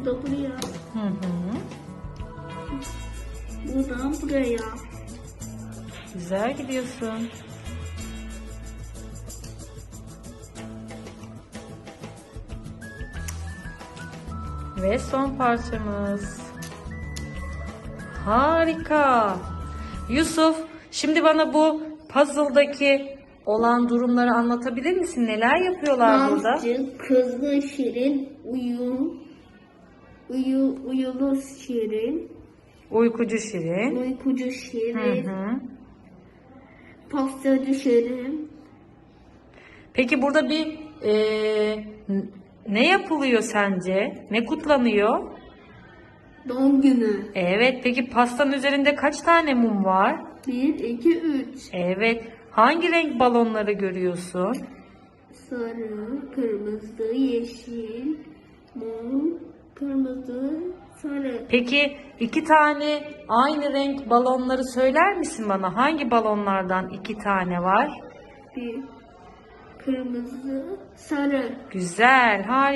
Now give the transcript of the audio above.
Bu da buraya. Hı hı. Buradan buraya. Güzel gidiyorsun. Ve son parçamız. Harika. Yusuf, şimdi bana bu puzzle'daki olan durumları anlatabilir misin? Neler yapıyorlar burada? Nazcı, kızlı şirin, uyum, uyu, uyulu şirin, Uykucu Şirin. uykucu Hı şirin, hı. pastacı şirin, Peki burada bir n- ne yapılıyor sence? Ne kutlanıyor? doğum günü. Evet, peki pastanın üzerinde kaç tane mum var? 1, 2, 3. Evet. Hangi renk balonları görüyorsun? Sarı, kırmızı, yeşil, mor, kırmızı, sarı. Peki iki tane aynı renk balonları söyler misin bana? Hangi balonlardan iki tane var? Bir, kırmızı, sarı. Güzel, harika.